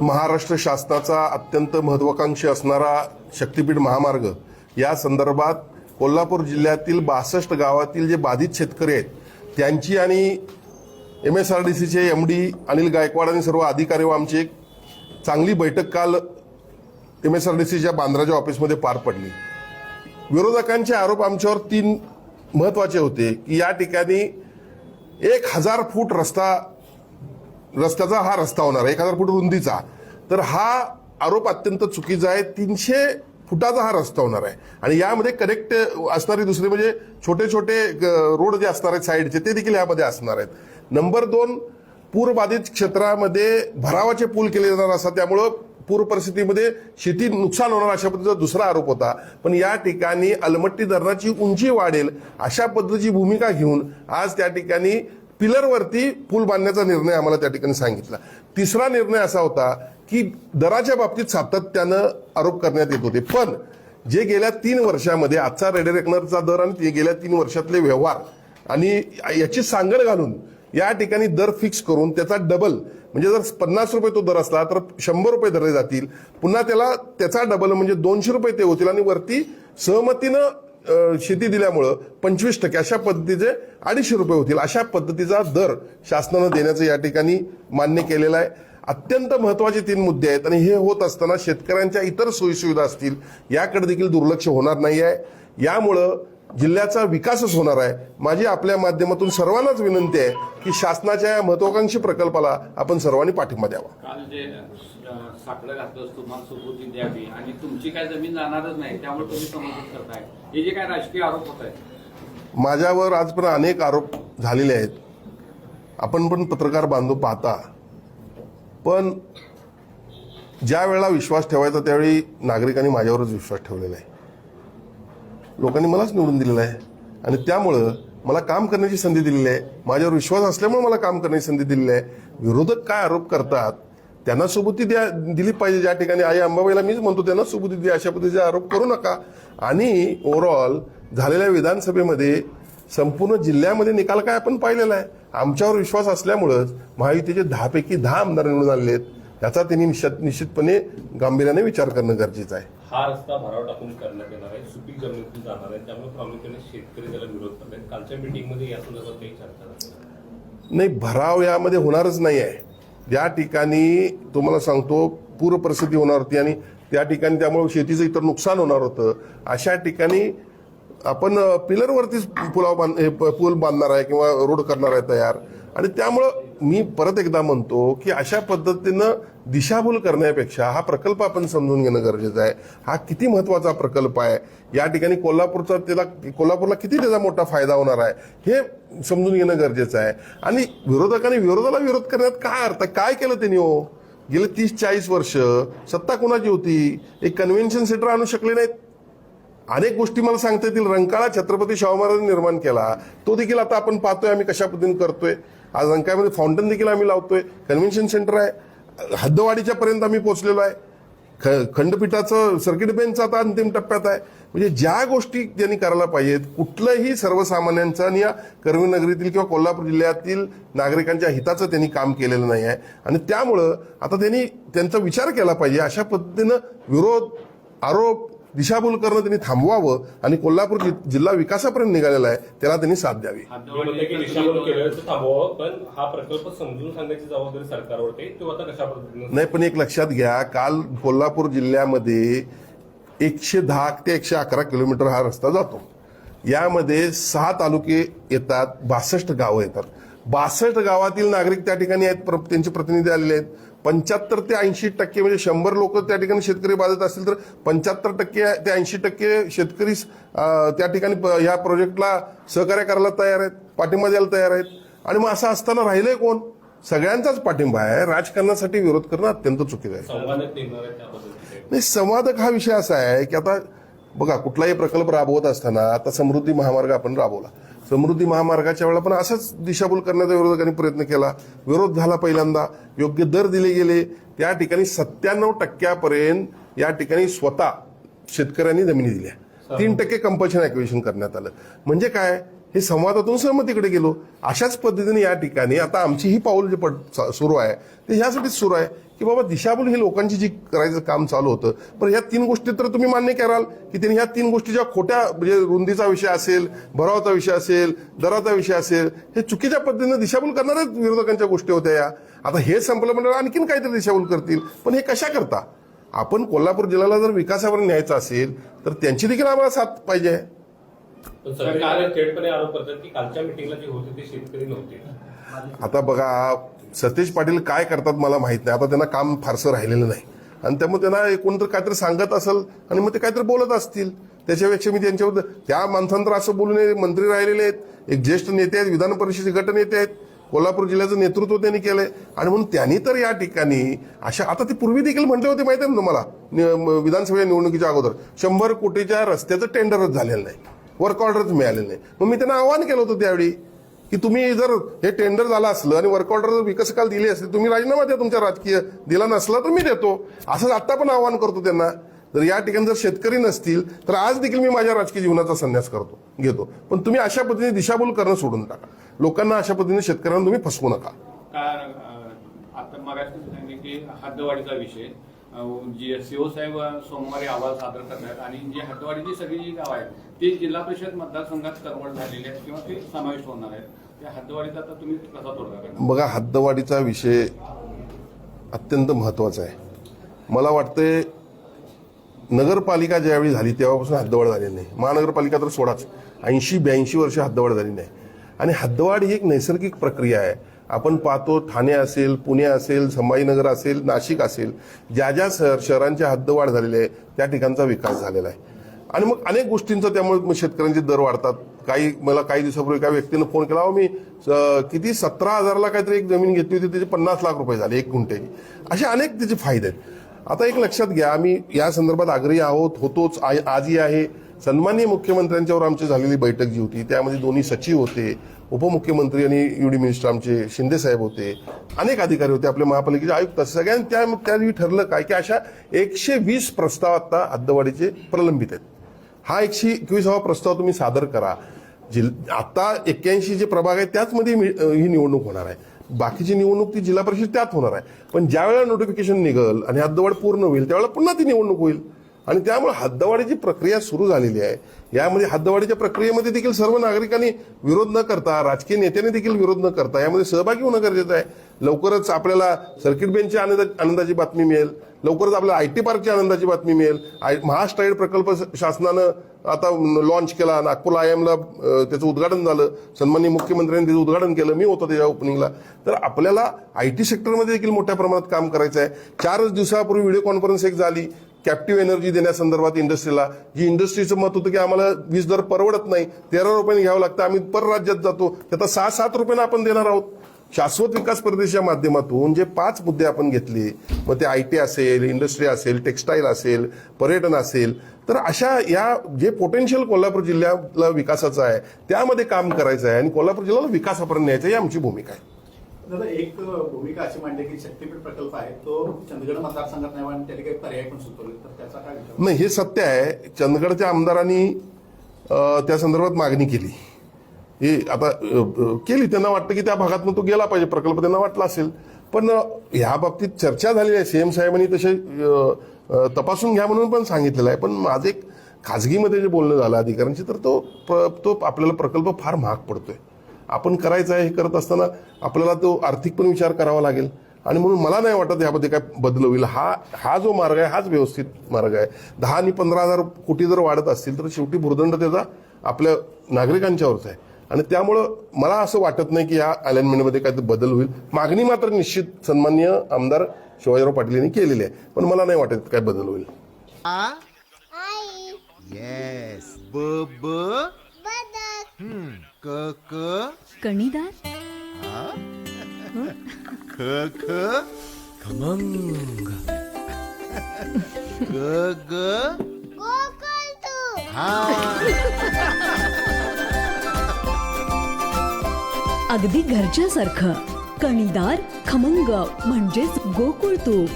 महाराष्ट्र शासनाचा अत्यंत महत्वाकांक्षी असणारा शक्तीपीठ महामार्ग. या संदर्भात कोल्हापूर जिल्ह्यातील बासष्ट गावातील जे बाधित शेतकरी आहेत त्यांची आणि एम एस आर डी सीचे एम डी अनिल गायकवाड आणि सर्व अधिकारी व आमची एक चांगली बैठक काल एम एस आर डी सीच्या बांद्राच्या ऑफिसमध्ये पार पडली. विरोधकांचे आरोप आमच्यावर तीन महत्त्वाचे होते की या ठिकाणी एक हजार फूट रस्ता रस्त्याचा हा रस्ता होणार आहे एक हजार फूट रुंदीचा. तर हा आरोप अत्यंत चुकीचा आहे. तीनशे फुटाचा हा रस्ता होणार आहे. आणि यामध्ये कनेक्ट असणारी दुसरे म्हणजे छोटे छोटे रोड जे असणार आहेत साईडचे ते देखील यामध्ये असणार आहेत. नंबर दोन पूरबाधित क्षेत्रामध्ये भरावाचे पूल केले जाणार असतात. त्यामुळं पूर परिस्थितीमध्ये शेती नुकसान होणार अशा पद्धतीचा दुसरा आरोप होता. पण या ठिकाणी अलमट्टी धरणाची उंची वाढेल अशा पद्धतीची भूमिका घेऊन आज त्या ठिकाणी पिलरवरती पूल बांधण्याचा निर्णय आम्हाला त्या ठिकाणी सांगितला. तिसरा निर्णय असा होता की दराच्या बाबतीत सातत्यानं आरोप करण्यात येत होते. पण जे गेल्या तीन वर्षामध्ये आजचा रेडिरेकनरचा दर आणि गेल्या तीन वर्षातले व्यवहार आणि याची सांगड घालून या ठिकाणी दर फिक्स करून त्याचा डबल म्हणजे जर पन्नास रुपये तो दर असला तर शंभर रुपये धरले जातील. पुन्हा त्याला त्याचा डबल म्हणजे दोनशे रुपये ते होतील आणि वरती सहमतीनं शेती दिल्यामुळं पंचवीस टक्के अशा पद्धतीचे अडीचशे रुपये होतील. अशा पद्धतीचा दर शासनानं देण्याचं या ठिकाणी मान्य केलेलं आहे. अत्यंत महत्त्वाचे तीन मुद्दे आहेत आणि हे होत असताना शेतकऱ्यांच्या इतर सोयीसुविधा असतील याकडे देखील दुर्लक्ष होणार नाही आहे. यामुळं जिल्ह्याचा विकासच होणार आहे. माझी आपल्या माध्यमातून सर्वांनाच विनंती आहे की शासनाच्या या महत्वाकांक्षी प्रकल्पाला आपण सर्वांनी पाठिंबा द्यावा. काल साकडं घातलं तुम्हाला सुपूर्दी द्यावी. आणि तुमची काय जमीन जाणारच नाही त्यामुळे तुम्ही समर्थन करताय. हे जे काय राजकीय आरोप होत आहेत. माझ्यावर आजपर्यंत अनेक आरोप झालेले आहेत. आपण पण पत्रकार बांधव पाहता. पण ज्या वेळेला विश्वास ठेवायचा त्यावेळी नागरिकांनी माझ्यावरच विश्वास ठेवलेला आहे. लोकांनी मलाच निवडून दिलेलं आहे. आणि त्यामुळं मला काम करण्याची संधी दिलेली आहे. माझ्यावर विश्वास असल्यामुळे मला काम करण्याची संधी दिलेली आहे. विरोधक काय आरोप करतात त्यांना सुबुती द्या दिली पाहिजे ज्या ठिकाणी आई अंबाबाईला मीच म्हणतो त्यांना सुबुती द्या अशा पद्धतीचे आरोप करू नका. आणि ओव्हरऑल झालेल्या विधानसभेमध्ये संपूर्ण जिल्ह्यामध्ये निकाल काय आपण पाहिलेला आहे? आमच्यावर विश्वास असल्यामुळंच महायुतीचे दहापैकी दहा आमदार निवडून आलेले आहेत. त्याचा त्यांनी निश्चित निश्चितपणे गांभीर्याने विचार करणं गरजेचं आहे. हा रस्ता भराव टाकून करण्यात येणार आहे सुपीक जमिनीतून जाणार आहे त्यामुळे प्रामुख्याने शेतकरी त्याला विरोध करत आहेत कालच्या मीटिंगमध्ये या संदर्भात काही चर्चा नाही भराव यामध्ये होणारच नाही आहे. ज्या ठिकाणी तुम्हाला सांगतो पूर होणार होती आणि त्या ठिकाणी त्यामुळे शेतीचं इतर नुकसान होणार होतं अशा ठिकाणी आपण पिलरवरतीच पुलाव बांध हे प- पूल बांधणार आहे किंवा रोड करणार आहे तयार. आणि त्यामुळं मी परत एकदा म्हणतो की अशा पद्धतीनं दिशाभूल करण्यापेक्षा हा प्रकल्प आपण समजून घेणं गरजेचं आहे. हा किती महत्त्वाचा प्रकल्प आहे? या ठिकाणी कोल्हापूरचा त्याला कोल्हापूरला किती त्याचा मोठा फायदा होणार आहे? हे समजून घेणं गरजेचं आहे. आणि विरोधकांनी विरोधाला विरोध करण्यात काय अर्थ आहे? काय केलं त्यांनी हो? गेले तीस चाळीस वर्ष सत्ता कोणाची होती? एक कन्व्हेन्शन सेंटर आणू शकले नाहीत. अनेक गोष्टी मला सांगता येतील. रंकाळा छत्रपती शाहू महाराजांनी निर्माण केला. तो देखील आता आपण पाहतोय आम्ही कशा पद्धतीने करतोय. आज रंकाळ्यामध्ये म्हणजे फाउंटन देखील आम्ही लावतोय. कन्व्हेन्शन सेंटर आहे. हद्दवाडीच्या पर्यंत आम्ही पोहोचलेलो आहे. ख- खंडपीठाचं सर्किट बेंच आता अंतिम टप्प्यात आहे. म्हणजे ज्या गोष्टी त्यांनी करायला पाहिजेत कुठलंही सर्वसामान्यांचं आणि या कर्वी नगरीतील किंवा कोल्हापूर जिल्ह्यातील नागरिकांच्या हिताचं त्यांनी काम केलेलं नाही आहे. आणि त्यामुळं आता त्यांनी त्यांचा विचार केला पाहिजे. अशा पद्धतीनं विरोध आरोप दिशाभूल करणं त्यांनी थांबवावं आणि कोल्हापूर जिल्हा विकासापर्यंत निघालेला आहे त्याला त्यांनी साथ द्यावी. नाही पण एक लक्षात घ्या काल कोल्हापूर जिल्ह्यामध्ये एकशे दहा ते एकशे अकरा किलोमीटर हा रस्ता जातो. यामध्ये सहा तालुके येतात बासष्ट गावं येतात. बासष्ट गावातील नागरिक त्या ठिकाणी आहेत त्यांचे प्रतिनिधी आलेले आहेत. पंच्याहत्तर ते ऐंशी टक्के म्हणजे शंभर लोक त्या ठिकाणी शेतकरी बाधित असतील तर पंच्याहत्तर टक्के ते ऐंशी टक्के शेतकरी त्या ठिकाणी ह्या प्रोजेक्टला सहकार्य करायला तयार आहेत पाठिंबा द्यायला तयार आहेत. आणि मग असं असताना राहिलंय कोण? सगळ्यांचाच पाठिंबा आहे. राजकारणासाठी विरोध करणं अत्यंत चुकीचं आहे. नाही संवादक हा विषय असा आहे की आता बघा कुठलाही प्रकल्प राबवत असताना आता समृद्धी महामार्ग आपण राबवला. समृद्धी महामार्गाच्या वेळेला पण असाच दिशाभूल करण्याचा विरोधकांनी प्रयत्न केला. विरोध झाला पहिल्यांदा. योग्य दर दिले गेले. त्या ठिकाणी सत्त्याण्णव टक्क्यापर्यंत या ठिकाणी स्वतः शेतकऱ्यांनी जमिनी दिल्या. तीन टक्के कंपल्शन ऍक्विशन करण्यात आलं. म्हणजे काय? हे संवादातून सहमतीकडे गेलो. अशाच पद्धतीने या ठिकाणी आता आमची ही पाऊल जे सुरू आहे ते ह्यासाठीच सुरू आहे. की बाबा दिशाभूल हे लोकांची जी करायचं काम चालू होतं पण ह्या तीन गोष्टी तर तुम्ही मान्य कराल की त्यांनी ह्या तीन गोष्टी ज्या खोट्या म्हणजे रुंदीचा विषय असेल भरावाचा विषय असेल दराचा विषय असेल हे चुकीच्या पद्धतीने दिशाभूल करणाऱ्याच विरोधकांच्या गोष्टी होत्या या. आता हे संपलं म्हणजे आणखीन काहीतरी दिशाभूल करतील. पण हे कशा करता? आपण कोल्हापूर जिल्ह्याला जर विकासावर न्यायचं असेल तर त्यांची देखील आम्हाला साथ पाहिजे. पण सरकार थेटपणे आरोप करतात की कालच्या मिटिंगला जे होते ते शेतकरी नव्हते. आता बघा सतेज पाटील काय करतात मला माहीत नाही. आता त्यांना काम फारसं राहिलेलं नाही. आणि त्यामुळे त्यांना कोणतरी काहीतरी सांगत असेल आणि मग ते काहीतरी बोलत असतील. त्याच्यापेक्षा मी त्यांच्यावर त्या माणसांतर असं बोलून मंत्री राहिलेले आहेत. एक ज्येष्ठ नेते आहेत विधान परिषदेचे गटनेते आहेत. कोल्हापूर जिल्ह्याचं नेतृत्व त्यांनी केलंय. आणि म्हणून त्यांनी तर या ठिकाणी अशा आता ते पूर्वी देखील म्हटले होते माहिती आहे ना तुम्हाला? म- विधानसभा निवडणुकीच्या अगोदर. शंभर कोटीच्या रस्त्याचं टेंडरच झालेलं नाही. वर्क ऑर्डरच मिळालेलं नाही. मग मी त्यांना आवाहन केलं होतं त्यावेळी की तुम्ही जर हे टेंडर झालं असलं आणि वर्क ऑर्डर जर विकासकाल दिली असली तुम्ही राजीनामा द्या तुमच्या राजकीय दिला नसला तर मी देतो. असंच आत्ता पण आवाहन करतो त्यांना. जर या ठिकाणी जर शेतकरी नसतील तर आज देखील मी माझ्या राजकीय जीवनाचा संन्यास करतो घेतो. पण तुम्ही अशा पद्धतीने दिशाभूल करणं सोडून टाका. लोकांना अशा पद्धतीने शेतकऱ्यांना तुम्ही फसवू नका. आता मगाशी की हद्दवाढीचा विषय. जे सीओ साहेब सोमवारी अहवाल सादर करणार आणि जी हातवाडीची सगळी जी गाव आहेत ती जिल्हा परिषद मतदारसंघात करवड झालेली आहेत किंवा ते समाविष्ट होणार आहेत. त्या हद्दवाढीचा आता तुम्ही कसा तोडगा बघा हद्दवाडीचा विषय अत्यंत महत्त्वाचा आहे. मला वाटते नगरपालिका ज्यावेळी झाली तेव्हापासून हद्दवाढ झालेली नाही. महानगरपालिका तर सोडाच. ऐंशी ब्याऐंशी वर्ष हद्दवाढ झाली नाही. आणि हद्दवाढ ही एक नैसर्गिक प्रक्रिया आहे. आपण पाहतो ठाणे असेल पुणे असेल संभाजीनगर असेल नाशिक असेल ज्या ज्या शहर शहरांच्या हद्दवाढ झालेली आहे त्या ठिकाणचा विकास झालेला आहे. आणि मग अनेक गोष्टींचा त्यामुळे मग शेतकऱ्यांचे दर वाढतात. काही मला काही दिवसापूर्वी एका व्यक्तीनं फोन केला मी किती सतरा हजारला काहीतरी एक जमीन घेतली होती त्याचे पन्नास लाख रुपये झाले एक गुंठ्याची असे अनेक त्याचे फायदे आहेत. आता एक लक्षात घ्या आम्ही या संदर्भात आग्रही आहोत होतोच आजही आहे. सन्माननीय मुख्यमंत्र्यांच्यावर आमची झालेली बैठक जी होती त्यामध्ये दोन्ही सचिव होते. उपमुख्यमंत्री आणि युडी मिनिस्टर आमचे शिंदे साहेब होते अनेक अधिकारी होते आपले महापालिकेचे आयुक्त सगळ्यांनी त्या ठरलं काय की अशा एकशे वीस प्रस्ताव आता अद्दवाडीचे प्रलंबित आहेत. हा एकशे एकवीसावा प्रस्ताव तुम्ही सादर करा. जिल आता एक्क्याऐंशी जे प्रभाग आहे त्याचमध्ये मी- ही निवडणूक होणार आहे. बाकीची निवडणूक ती जिल्हा परिषद त्यात होणार आहे. पण ज्यावेळेला नोटिफिकेशन निघल आणि हद्दवाढ पूर्ण होईल त्यावेळेला पुन्हा ती निवडणूक होईल. आणि त्यामुळे हद्दवाढीची प्रक्रिया सुरू झालेली आहे. यामध्ये हद्दवाढीच्या प्रक्रियेमध्ये देखील सर्व नागरिकांनी विरोध न करता राजकीय नेत्यांनी देखील विरोध न करता यामध्ये सहभागी होणं गरजेचं आहे. लवकरच आपल्याला सर्किट बेंचची आनंदा आनंदाची बातमी मिळेल. लवकरच आपल्याला आय टी पार्कची आनंदाची बातमी मिळेल. आय महास्टाईड प्रकल्प शासनानं आता लॉन्च केला. नागपूर आय एमला त्याचं उद्घाटन झालं. सन्माननीय मुख्यमंत्र्यांनी त्याचं उद्घाटन केलं. मी होतो त्याच्या ओपनिंगला तर आपल्याला आय टी सेक्टरमध्ये देखील मोठ्या प्रमाणात काम करायचं आहे चारच दिवसापूर्वी व्हिडिओ कॉन्फरन्स एक झाली. कॅप्टिव्ह एनर्जी देण्यासंदर्भात इंडस्ट्रीला जी इंडस्ट्रीचं मत होतं की आम्हाला वीज दर परवडत नाही तेरा रुपयांनी घ्यावं लागतं आम्ही परराज्यात जातो त्याचा सहा सात रुपयांना आपण देणार आहोत. शाश्वत विकास प्रदेशाच्या माध्यमातून जे पाच मुद्दे आपण घेतले मग ते आय टी असेल इंडस्ट्री असेल टेक्स्टाईल असेल पर्यटन असेल तर अशा या जे पोटेन्शियल कोल्हापूर जिल्ह्याला विकासाचं आहे त्यामध्ये काम करायचं आहे आणि कोल्हापूर जिल्ह्याला विकासापर्यंत न्यायचं ही आमची भूमिका आहे. दादा एक भूमिका अशी मांडली की शक्तीपीठ प्रकल्प आहे तो चंदगड मतदारसंघात नाही आणि त्याने काही पर्याय पण सुचवले. तर त्याचा काय विचार? नाही हे सत्य आहे. चंदगडच्या आमदारांनी त्या संदर्भात मागणी केली. हे आता केली. त्यांना वाटतं की त्या भागातून तो गेला पाहिजे. प्रकल्प त्यांना वाटला असेल. पण ह्या बाबतीत चर्चा झालेली आहे. सीएम साहेबांनी तसे तपासून घ्या म्हणून पण सांगितलेलं आहे. पण माझं एक खाजगीमध्ये जे बोलणं झालं अधिकाऱ्यांशी तर तो प- तो आपल्याला प्रकल्प फार महाग पडतोय. आपण करायचं आहे हे करत असताना आपल्याला तो आर्थिक पण विचार करावा लागेल. आणि म्हणून मला नाही वाटत यामध्ये काय बदल होईल. हा हा जो मार्ग आहे हाच व्यवस्थित मार्ग आहे. दहा आणि पंधरा हजार कोटी जर वाढत असतील तर शेवटी भुर्दंड त्याचा आपल्या नागरिकांच्यावरच आहे. आणि त्यामुळं मला असं वाटत नाही की या अलाइनमेंटमध्ये काय बदल होईल. मागणी मात्र निश्चित सन्मान्य आमदार शिवाजीराव पाटील यांनी केलेली आहे. पण मला नाही वाटत काय बदल होईल. येस ब हम्म, क क? कणीदार? ख ख खमंग. ग ग? गोकुळ तू हा. अगदी घरच्यासारखं. कणीदार खमंग म्हणजेच गोकुळ तूप